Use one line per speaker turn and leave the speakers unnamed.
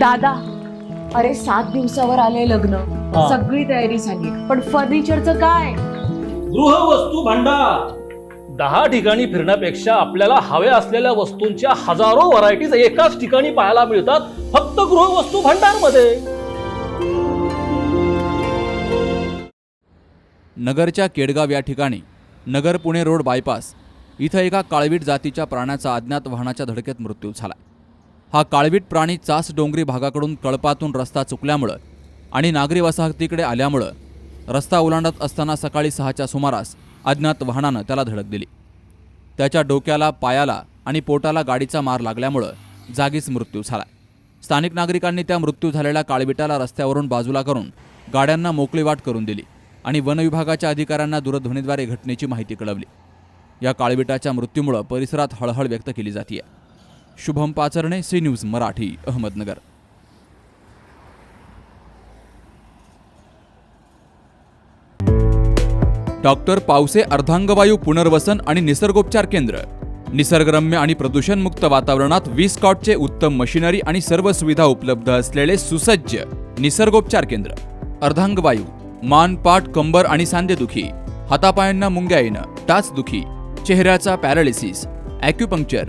दादा अरे सात दिवसावर आले लग्न.
हा.
सगळी तयारी झाली. पण फर्निचरचं काय?
गृहवस्तू भांडार. दहा ठिकाणी फिरण्यापेक्षा आपल्याला हव्या असलेल्या वस्तूंच्या हजारो व्हरायटीज एकाच ठिकाणी पाहायला मिळतात फक्त गृहवस्तू भांडारमध्ये
नगरच्या केडगाव या ठिकाणी नगर पुणे रोड बायपास. इथं एका काळवीट जातीच्या प्राण्याचा अज्ञात वाहनाच्या धडकेत मृत्यू झाला. हा काळवीट प्राणी चास डोंगरी भागाकडून कळपातून रस्ता चुकल्यामुळं आणि नागरी वसाहतीकडे आल्यामुळं रस्ता ओलांडत असताना सकाळी सहाच्या सुमारास अज्ञात वाहनानं त्याला धडक दिली. त्याच्या डोक्याला पायाला आणि पोटाला गाडीचा मार लागल्यामुळं जागीच मृत्यू झाला. स्थानिक नागरिकांनी त्या मृत्यू झालेल्या काळविटाला रस्त्यावरून बाजूला करून गाड्यांना मोकळी वाट करून दिली आणि वनविभागाच्या अधिकाऱ्यांना दूरध्वनीद्वारे घटनेची माहिती कळवली. या काळविटाच्या मृत्यूमुळं परिसरात हळहळ व्यक्त केली जाते Shubham Pacharne C news Marathi Ahmednagar. Doctor Pawase अर्धांगवायू पुनर्वसन आणि निसर्गोपचार केंद्र. निसर्गरम्य आणि प्रदूषणमुक्त वातावरणात वीस कॉटचे उत्तम मशिनरी आणि सर्व सुविधा उपलब्ध असलेले सुसज्ज निसर्गोपचार केंद्र. अर्धांगवायू मान पाठ कंबर आणि सांधेदुखी हातापायांना मुंग्या येणं टाचदुखी चेहऱ्याचा पॅरालिसिस ॲक्युपंक्चर